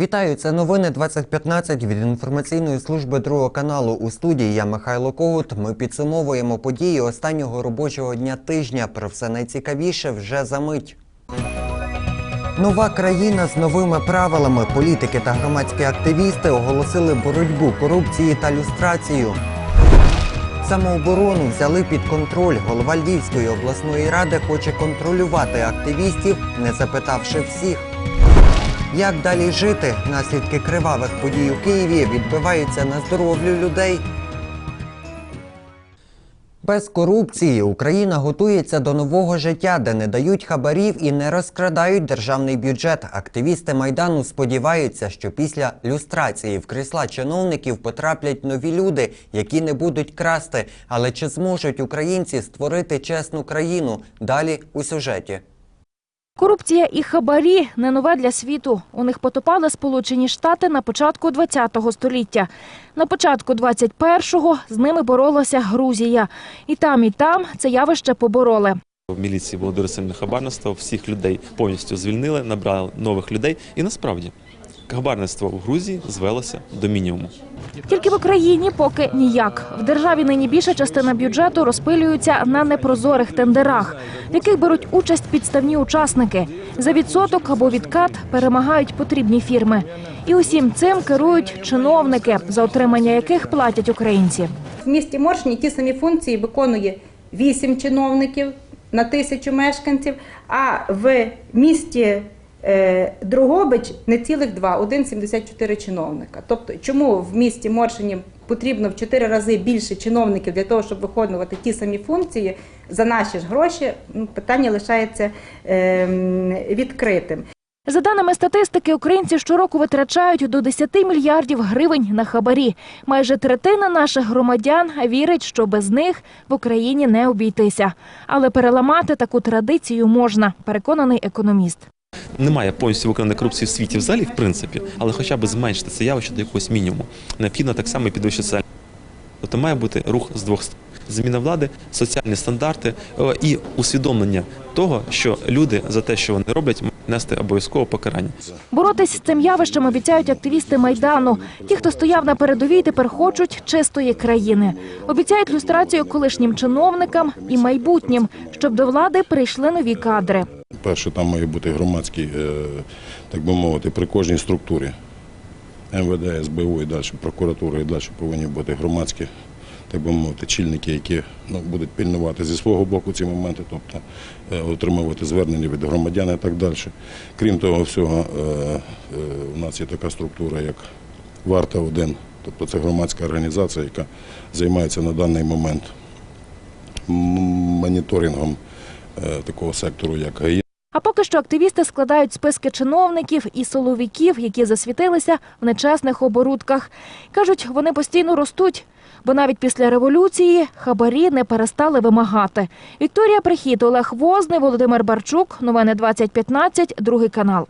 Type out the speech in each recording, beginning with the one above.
Вітаю, це новини 2015 від інформаційної служби другого каналу. У студії я Михайло Когут. Ми підсумовуємо події останнього робочого дня тижня. Про все найцікавіше вже за мить. Нова країна з новими правилами. Політики та громадські активісти оголосили боротьбу корупції та люстрацію. Самооборону взяли під контроль. Голова Львівської обласної ради хоче контролювати активістів, не запитавши всіх. Як далі жити? Наслідки кривавих подій у Києві відбиваються на здоров'ю людей. Без корупції Україна готується до нового життя, де не дають хабарів і не розкрадають державний бюджет. Активісти майдану сподіваються, що після люстрації в крісла чиновників потраплять нові люди, які не будуть красти. Але чи зможуть українці створити чесну країну? Далі у сюжеті. Корупція і хабарі не нове для світу. У них потопали Сполучені Штати на початку ХХ століття. На початку 21-го з ними боролася Грузія. І там, і там це явище побороли. В міліції було дуже сильне хабарництво, всіх людей повністю звільнили, набрали нових людей. І насправді хабарництво в Грузії звелося до мінімуму. Тільки в Україні поки ніяк. В державі нині більша частина бюджету розпилюється на непрозорих тендерах, в яких беруть участь підставні учасники. За відсоток або відкат перемагають потрібні фірми. І усім цим керують чиновники, за отримання яких платять українці. В місті Моршині ті самі функції виконує 8 чиновників на тисячу мешканців, а в місті е, Дрогобич не цілих два, 1,74 чиновника. Тобто, чому в місті Моршині потрібно в 4 рази більше чиновників для того, щоб виконувати ті самі функції за наші ж гроші, ну, питання лишається е, відкритим. За даними статистики, українці щороку витрачають до 10 мільярдів гривень на хабарі. Майже третина наших громадян вірить, що без них в Україні не обійтися. Але переламати таку традицію можна, переконаний економіст. Немає повністю виконаної корупції в світі взагалі, в принципі, але хоча б зменшити це явище до якогось мінімуму. Необхідно так само і підвищити соціальні. Тобто має бути рух з двох сторон. Зміна влади, соціальні стандарти е, і усвідомлення того, що люди за те, що вони роблять, мають нести обов'язково покарання. Боротись з цим явищем обіцяють активісти майдану. Ті, хто стояв на передовій, тепер хочуть чистої країни. Обіцяють люстрацію колишнім чиновникам і майбутнім, щоб до влади прийшли нові кадри. Перше, там має бути громадський, е, так би мовити, при кожній структурі. МВД, СБУ і далі прокуратура і далі повинні бути громадські, так би мовити, чільники, які ну, будуть пільнувати зі свого боку ці моменти, тобто е, отримувати звернення від громадян і так далі. Крім того всього, е, у нас є така структура, як Варта 1 тобто це громадська організація, яка займається на даний момент моніторингом такого сектору, як ГАІ. А поки що активісти складають списки чиновників і соловіків, які засвітилися в нечесних оборудках. Кажуть, вони постійно ростуть, бо навіть після революції хабарі не перестали вимагати. Вікторія Прихід, Олег Возний, Володимир Барчук. Новини 2015, другий канал.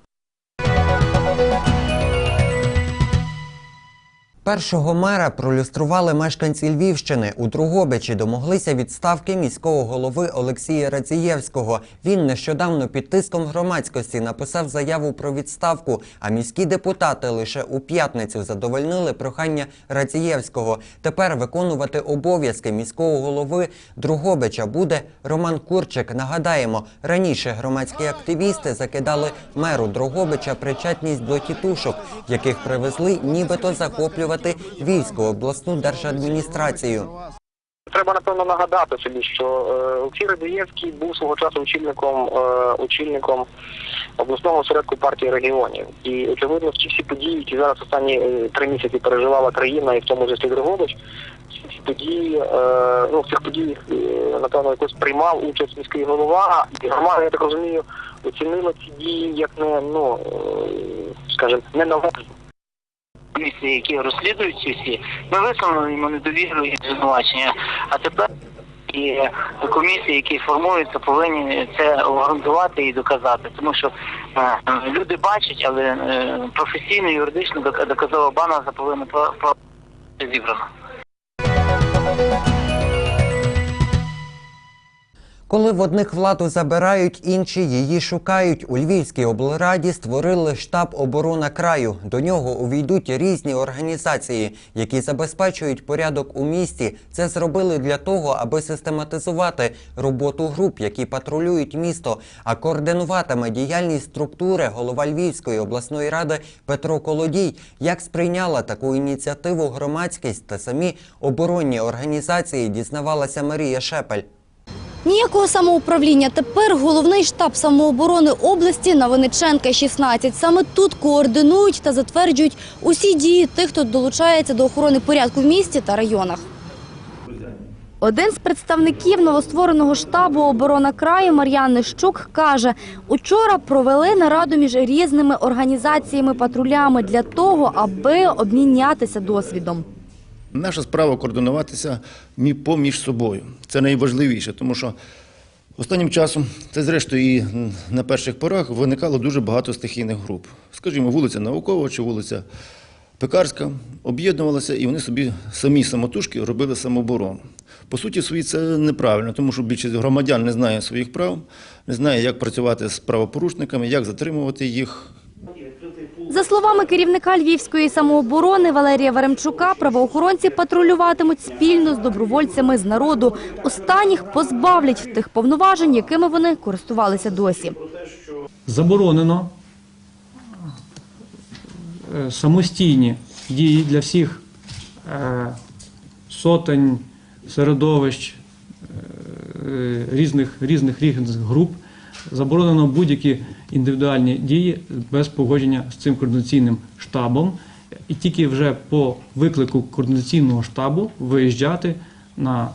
Першого мера пролюстрували мешканці Львівщини. У Другобичі домоглися відставки міського голови Олексія Рацієвського. Він нещодавно під тиском громадськості написав заяву про відставку, а міські депутати лише у п'ятницю задовольнили прохання Рацієвського. Тепер виконувати обов'язки міського голови Другобича буде Роман Курчик. Нагадаємо, раніше громадські активісти закидали меру Другобича причетність до тітушок, яких привезли нібито захоплювати Львівську обласну держадміністрацію. Треба напевно нагадати собі, що е, Олексій Радієвський був свого часу очільником е, очільником обласного осередку партії регіонів. І очевидно, ці всі події, які зараз останні е, три місяці переживала країна, і в тому числі Дрогобич, ці події, ну в цих подіях напевно якось приймав участь міський голова, і громада, я так розумію, оцінила ці дії як не ну скажімо, неналежні. Комісії, які розслідують ці всі, ми висунули йому недовіру і звинувачення. А тепер і комісії, які формуються, повинні це обґрунтувати і доказати. Тому що е, люди бачать, але е, професійно, юридично док- доказова база повинна про- зібрана. Коли в одних владу забирають, інші її шукають. У Львівській облраді створили штаб оборона краю. До нього увійдуть різні організації, які забезпечують порядок у місті. Це зробили для того, аби систематизувати роботу груп, які патрулюють місто. А координуватиме діяльність структури голова Львівської обласної ради Петро Колодій. Як сприйняла таку ініціативу громадськість та самі оборонні організації, дізнавалася Марія Шепель. Ніякого самоуправління. Тепер головний штаб самооборони області на Винниченка 16. Саме тут координують та затверджують усі дії тих, хто долучається до охорони порядку в місті та районах. Один з представників новоствореного штабу оборона краю Мар'ян Нищук каже, учора провели нараду між різними організаціями патрулями для того, аби обмінятися досвідом. Наша справа координуватися поміж собою. Це найважливіше, тому що останнім часом, це зрештою і на перших порах, виникало дуже багато стихійних груп. Скажімо, вулиця Наукова чи вулиця Пекарська об'єднувалися і вони собі самі самотужки робили самооборону. По суті, свої це неправильно, тому що більшість громадян не знає своїх прав, не знає, як працювати з правопорушниками, як затримувати їх, За словами керівника львівської самооборони Валерія Веремчука, правоохоронці патрулюватимуть спільно з добровольцями з народу. Останніх позбавлять тих повноважень, якими вони користувалися досі. заборонено е, самостійні дії для всіх е, сотень середовищ е, різних, різних різних груп. Заборонено будь-які індивідуальні дії без погодження з цим координаційним штабом. І тільки вже по виклику координаційного штабу виїжджати на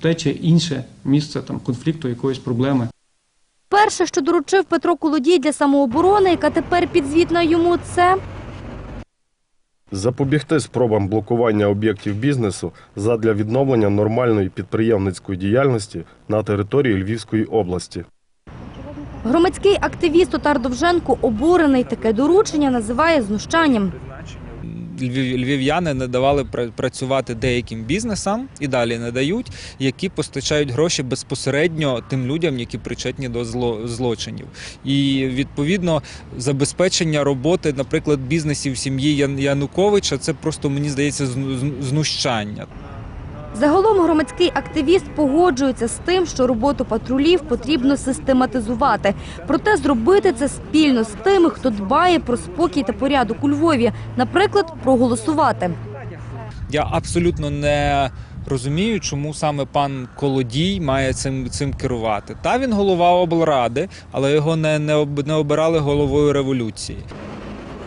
те чи інше місце там, конфлікту, якоїсь проблеми. Перше, що доручив Петро Колодій для самооборони, яка тепер підзвітна йому, це Запобігти спробам блокування об'єктів бізнесу задля відновлення нормальної підприємницької діяльності на території Львівської області. Громадський активіст Отар Довженко обурений. Таке доручення називає знущанням. Львів- львів'яни не давали пра- працювати деяким бізнесам і далі не дають, які постачають гроші безпосередньо тим людям, які причетні до зло- злочинів. І відповідно забезпечення роботи, наприклад, бізнесів сім'ї Януковича, це просто мені здається зну- зну- знущання. Загалом громадський активіст погоджується з тим, що роботу патрулів потрібно систематизувати. Проте зробити це спільно з тими, хто дбає про спокій та порядок у Львові, наприклад, проголосувати. Я абсолютно не розумію, чому саме пан Колодій має цим, цим керувати. Та він голова облради, але його не, не, об- не обирали головою революції.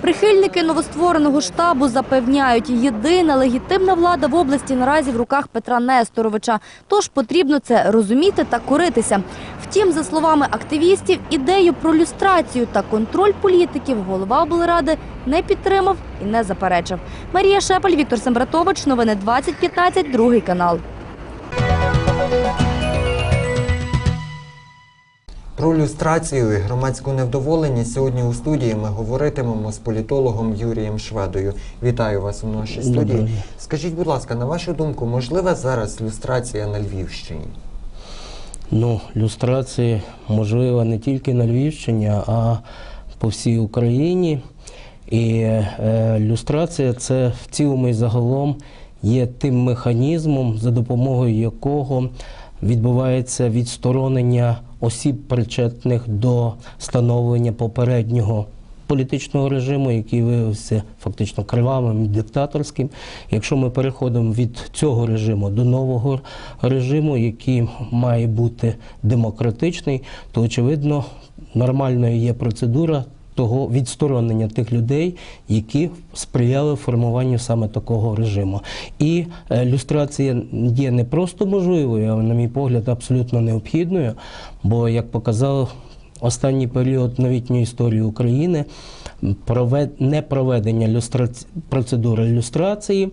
Прихильники новоствореного штабу запевняють, єдина легітимна влада в області наразі в руках Петра Несторовича. Тож потрібно це розуміти та коритися. Втім, за словами активістів, ідею про люстрацію та контроль політиків голова облради не підтримав і не заперечив. Марія Шепель, Віктор Сембратович. Новини 2015, другий канал. Про люстрацію і громадську невдоволеність сьогодні у студії ми говоритимемо з політологом Юрієм Шведою. Вітаю вас у нашій студії. Скажіть, будь ласка, на вашу думку, можлива зараз люстрація на Львівщині? Ну, люстрація можлива не тільки на Львівщині, а по всій Україні. І е, люстрація це в цілому і загалом є тим механізмом, за допомогою якого відбувається відсторонення осіб, причетних до становлення попереднього політичного режиму, який виявився фактично кривавим і диктаторським. Якщо ми переходимо від цього режиму до нового режиму, який має бути демократичний, то очевидно нормальною є процедура. Того відсторонення тих людей, які сприяли формуванню саме такого режиму. І е, люстрація є не просто можливою, а на мій погляд, абсолютно необхідною. Бо, як показав останній період новітньої історії України. Непроведення люстраці... процедури люстрації.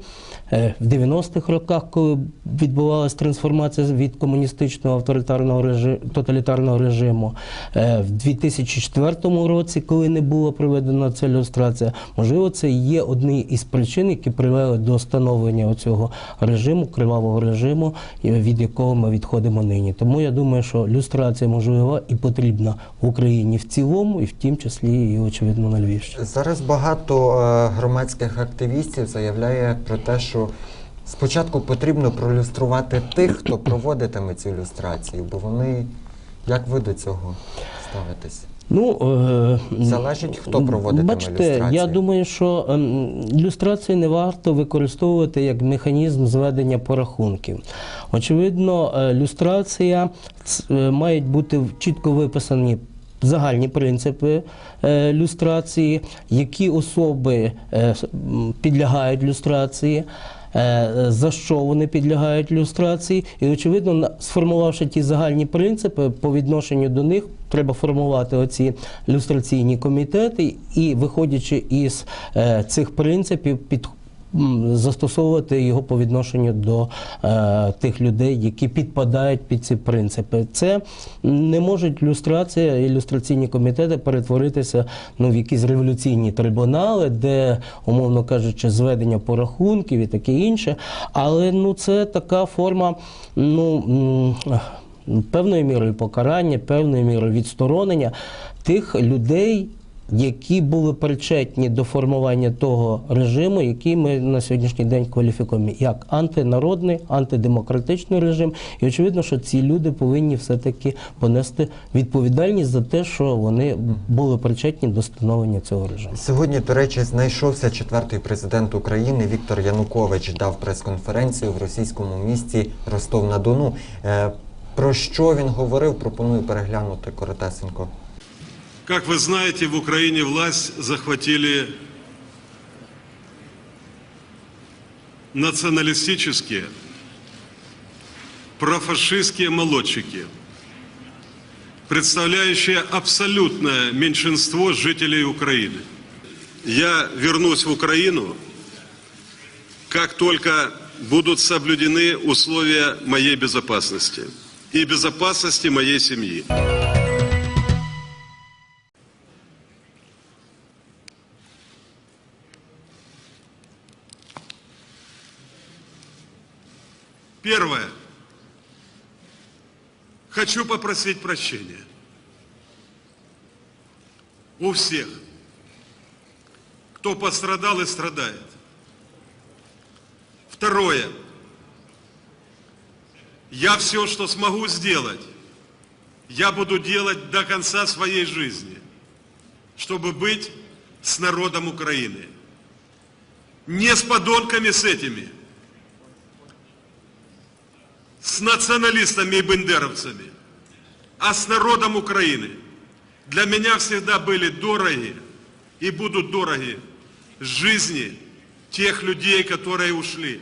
Е, В 90-х роках, коли відбувалася трансформація від комуністичного авторитарного режиму, тоталітарного режиму, е, в 2004 році, коли не була проведена ця люстрація, можливо, це є одні із причин, які привели до становлення цього режиму, кривавого режиму, від якого ми відходимо нині. Тому я думаю, що люстрація можлива і потрібна в Україні в цілому, і в тім числі і очевидно на Львівщині. Зараз багато е, громадських активістів заявляє про те, що спочатку потрібно пролюструвати тих, хто проводитиме цю люстрацію, бо вони як ви до цього ставитесь? Ну, е, Залежить, хто проводитиме Бачите, люстрацію. я думаю, що ем, люстрацію не варто використовувати як механізм зведення порахунків. Очевидно, е, люстрація мають бути чітко виписані. Загальні принципи е, люстрації, які особи е, підлягають люстрації, е, за що вони підлягають люстрації, і очевидно, сформувавши ті загальні принципи по відношенню до них, треба формувати оці люстраційні комітети. І, виходячи із цих принципів, під Застосовувати його по відношенню до е, тих людей, які підпадають під ці принципи. Це не можуть люстрація і люстраційні комітети перетворитися ну, в якісь революційні трибунали, де, умовно кажучи, зведення порахунків і таке інше. Але ну, це така форма, ну. Певною мірою покарання, певною мірою відсторонення тих людей, які були причетні до формування того режиму, який ми на сьогоднішній день кваліфікуємо як антинародний, антидемократичний режим. І очевидно, що ці люди повинні все-таки понести відповідальність за те, що вони були причетні до становлення цього режиму. Сьогодні, до речі, знайшовся четвертий президент України Віктор Янукович. Дав прес-конференцію в російському місті Ростов-на-Дону. Е, Про що він говорив? Пропоную переглянути коротесенько. Как вы знаете, в Украине власть захватили националистические, профашистские молодчики, представляющие абсолютное меньшинство жителей Украины. Я вернусь в Украину, как только будут соблюдены условия моей безопасности и безопасности моей семьи. Первое. Хочу попросить прощения у всех, кто пострадал и страдает. Второе. Я все, что смогу сделать, я буду делать до конца своей жизни, чтобы быть с народом Украины. Не с подонками с этими, с националистами и бендеровцами, а с народом Украины. Для меня всегда были дороги и будут дороги жизни тех людей, которые ушли.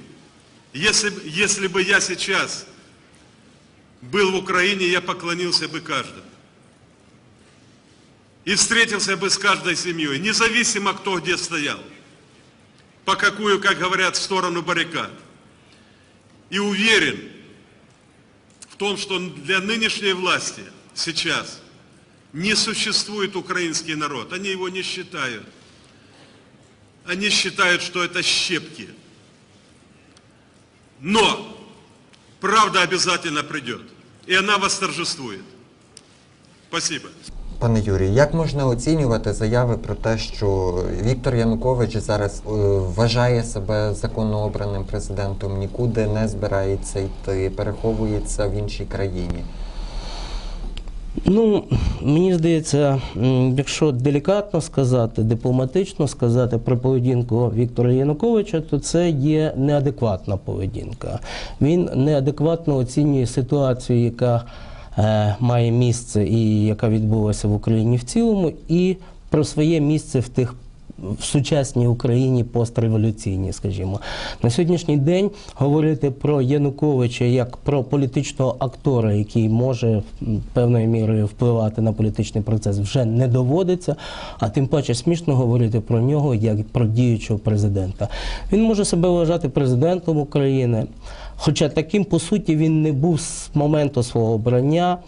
Если, если бы я сейчас был в Украине, я поклонился бы каждому. И встретился бы с каждой семьей, независимо кто где стоял, по какую, как говорят, сторону баррикад. И уверен, том, что для нынешней власти сейчас не существует украинский народ. Они его не считают. Они считают, что это щепки. Но правда обязательно придет. И она восторжествует. Спасибо. Пане Юрію, як можна оцінювати заяви про те, що Віктор Янукович зараз е, вважає себе законно обраним президентом, нікуди не збирається йти, переховується в іншій країні? Ну, мені здається, якщо делікатно сказати, дипломатично сказати про поведінку Віктора Януковича, то це є неадекватна поведінка. Він неадекватно оцінює ситуацію, яка має місце і яка відбулася в Україні в цілому, і про своє місце в тих в сучасній Україні постреволюційній, скажімо. На сьогоднішній день говорити про Януковича як про політичного актора, який може певною мірою впливати на політичний процес, вже не доводиться. А тим паче смішно говорити про нього як про діючого президента. Він може себе вважати президентом України. Хоча таким, по суті, він не був з моменту свого обрання,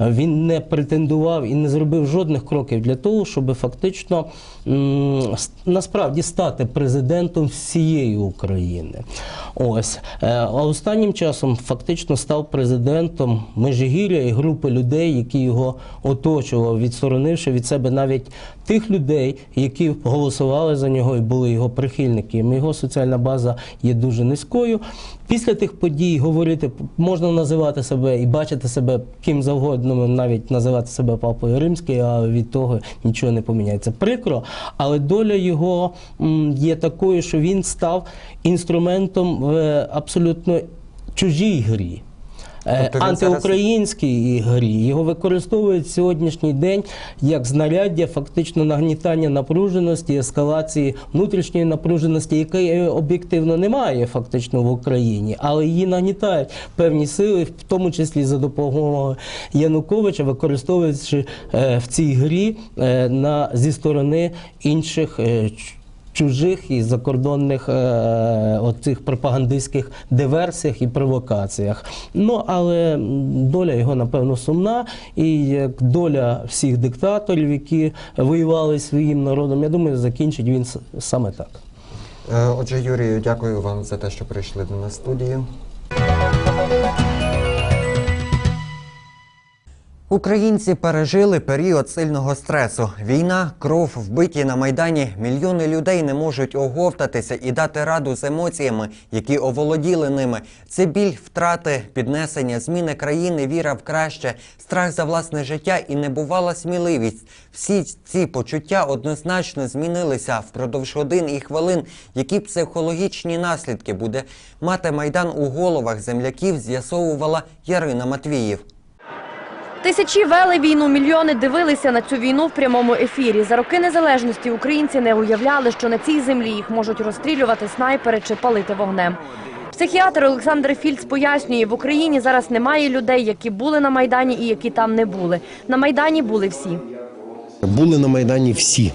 він не претендував і не зробив жодних кроків для того, щоб фактично насправді стати президентом всієї України. Ось. Е, А останнім часом фактично став президентом Межигір'я і групи людей, які його оточували, відсторонивши від себе навіть тих людей, які голосували за нього і були його прихильниками. Його соціальна база є дуже низькою. Після тих подій говорити можна називати себе і бачити себе ким завгодно, навіть називати себе папою римським, а від того нічого не поміняється. Прикро, але доля його є такою, що він став інструментом в абсолютно чужій грі. Е, Тобто зараз- Антиукраїнській грі його використовують сьогоднішній день як знаряддя фактично нагнітання напруженості, ескалації внутрішньої напруженості, якої об'єктивно немає фактично в Україні, але її нагнітають певні сили, в тому числі за допомогою Януковича, використовуючи е, в цій грі е, на зі сторони інших. Чужих і закордонних е, оцих пропагандистських диверсіях і провокаціях. Ну але доля його напевно сумна, і як доля всіх диктаторів, які воювали своїм народом, я думаю, закінчить він саме так. Е, Отже, Юрію, дякую вам за те, що прийшли до нас студію. Українці пережили період сильного стресу. Війна, кров, вбиті на майдані. Мільйони людей не можуть оговтатися і дати раду з емоціями, які оволоділи ними. Це біль втрати, піднесення, зміни країни, віра в краще, страх за власне життя і небувала сміливість. Всі ці почуття однозначно змінилися впродовж годин і хвилин. Які психологічні наслідки буде мати майдан у головах земляків, з'ясовувала Ярина Матвіїв. Тисячі вели війну, мільйони дивилися на цю війну в прямому ефірі. За роки незалежності українці не уявляли, що на цій землі їх можуть розстрілювати снайпери чи палити вогнем. Психіатр Олександр Фільц пояснює, в Україні зараз немає людей, які були на Майдані і які там не були. На Майдані були всі. Були на Майдані всі.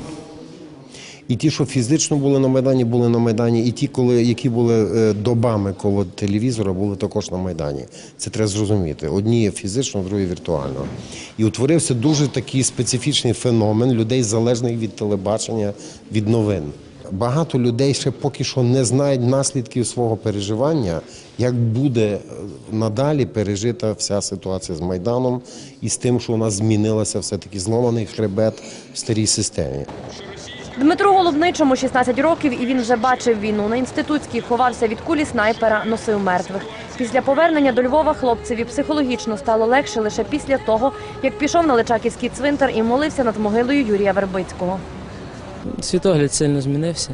І ті, що фізично були на Майдані, були на Майдані, і ті, коли, які були е, добами коло телевізора, були також на Майдані. Це треба зрозуміти. Одні фізично, другі віртуально. І утворився дуже такий специфічний феномен людей, залежних від телебачення, від новин. Багато людей ще поки що не знають наслідків свого переживання, як буде е, надалі пережита вся ситуація з Майданом і з тим, що у нас змінилося все-таки зломаний хребет в старій системі. Дмитру Голубничому 16 років, і він вже бачив війну. На інститутській ховався від кулі снайпера, носив мертвих. Після повернення до Львова хлопцеві психологічно стало легше лише після того, як пішов на Личаківський цвинтар і молився над могилою Юрія Вербицького. Світогляд сильно змінився.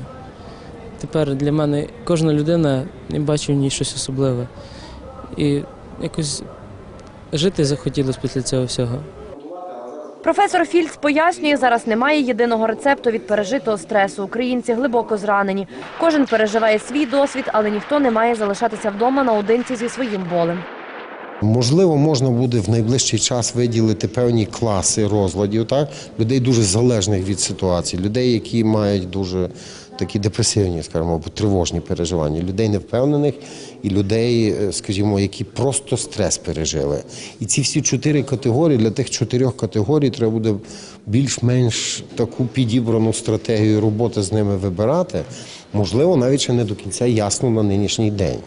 Тепер для мене кожна людина я бачу в ній щось особливе. І якось жити захотілося після цього всього. Професор Фільц пояснює, зараз немає єдиного рецепту від пережитого стресу. Українці глибоко зранені. Кожен переживає свій досвід, але ніхто не має залишатися вдома наодинці зі своїм болем. Можливо, можна буде в найближчий час виділити певні класи розладів, так? людей дуже залежних від ситуації, людей, які мають дуже такі депресивні, скажімо, або тривожні переживання, людей невпевнених і людей, е, скажімо, які просто стрес пережили. І ці всі чотири категорії для тих чотирьох категорій треба буде більш-менш таку підібрану стратегію роботи з ними вибирати. Можливо, навіть ще не до кінця ясно на нинішній день.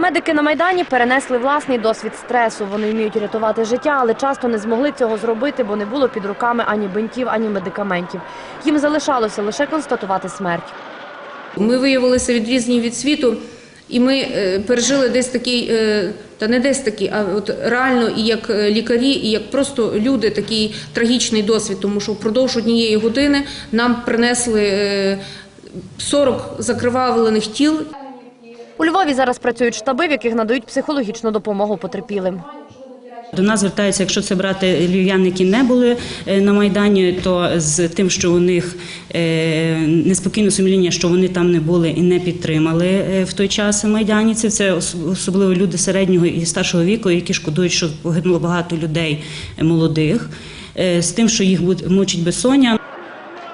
Медики на Майдані перенесли власний досвід стресу. Вони вміють рятувати життя, але часто не змогли цього зробити, бо не було під руками ані бинтів, ані медикаментів. Їм залишалося лише констатувати смерть. Ми виявилися відрізані від світу, і ми е, пережили десь такий, е, та не десь такий, а от реально і як е, лікарі, і як просто люди такий трагічний досвід, тому що впродовж однієї години нам принесли е, 40 закривавлених тіл. У Львові зараз працюють штаби, в яких надають психологічну допомогу потерпілим. До нас звертаються, якщо це брати львів'яни, які не були е, на Майдані, то з тим, що у них е, неспокійне сумління, що вони там не були і не підтримали е, в той час майданівців. Це особливо люди середнього і старшого віку, які шкодують, що погинуло багато людей молодих, з тим, що їх мучить безсоння.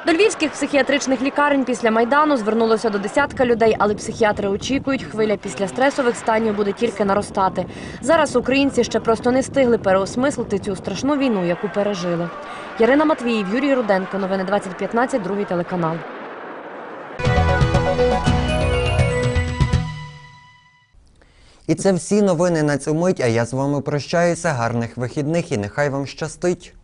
До львівських психіатричних лікарень після Майдану звернулося до десятка людей, але психіатри очікують, хвиля після стресових станів буде тільки наростати. Зараз українці ще просто не встигли переосмислити цю страшну війну, яку пережили. Ярина Матвіїв, Юрій Руденко. Новини 2015, другий телеканал. І це всі новини на цю мить. А я з вами прощаюся. Гарних вихідних і нехай вам щастить.